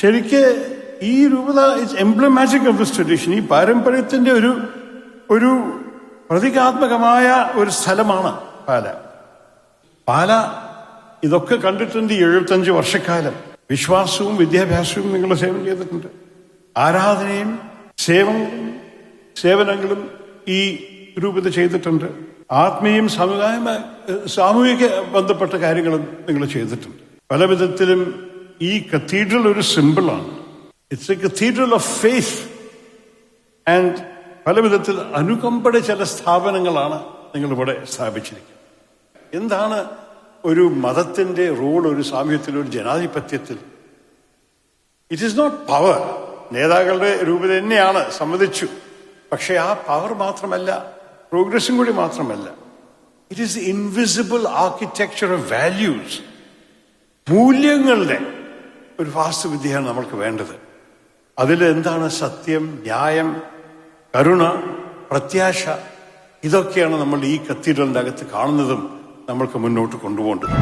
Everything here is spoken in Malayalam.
ശരിക്ക് ഈ രൂപത it's emblematic of this tradition ഈ പാരമ്പര്യത്തിന്റെ ഒരു ഒരു പ്രതീകാത്മകമായ ഒരു സ്ഥലമാണ് പാല. പാല ഇതൊക്കെ കണ്ടിട്ടുണ്ട് ഈ എഴുപത്തഞ്ച് വർഷക്കാലം. വിശ്വാസവും വിദ്യാഭ്യാസവും നിങ്ങൾ സേവനം ചെയ്തിട്ടുണ്ട്. ആരാധനയും സേവനവും സേവനങ്ങളും ഈ രൂപത ചെയ്തിട്ടുണ്ട്. ആത്മീയം സമുദായ സാമൂഹിക ബന്ധപ്പെട്ട കാര്യങ്ങളും നിങ്ങൾ ചെയ്തിട്ടുണ്ട്. പല വിധത്തിലും ഈ കത്തീഡ്രൽ ഒരു സിമ്പിളാണ് it's a cathedral of faith and പല വിധത്തിൽ അനുകമ്പയുടെ ചില സ്ഥാപനങ്ങളാണ് നിങ്ങളിവിടെ സ്ഥാപിച്ചിരിക്കുന്നത്. എന്താണ് ഒരു മതത്തിന്റെ റോൾ ഒരു സാമൂഹ്യത്തിൽ ഒരു ജനാധിപത്യത്തിൽ? ഇറ്റ് ഈസ് നോട്ട് പവർ നേതാക്കളുടെ രൂപത തന്നെയാണ് സമ്മതിച്ചു പക്ഷെ ആ പവർ മാത്രമല്ല പ്രോഗ്രസും കൂടി മാത്രമല്ല. It is invisible architecture of values മൂല്യങ്ങളുടെ ഒരു വാസ്തുവിദ്യയാണ് നമ്മൾക്ക് വേണ്ടത്. അതിൽ എന്താണ് സത്യം ന്യായം കരുണ പ്രത്യാശ? ഇതൊക്കെയാണ് നമ്മൾ ഈ കത്തീഡ്രലിന്റെ അകത്ത് കാണുന്നതും നമ്മൾക്ക് മുന്നോട്ട് കൊണ്ടുപോകേണ്ടത്.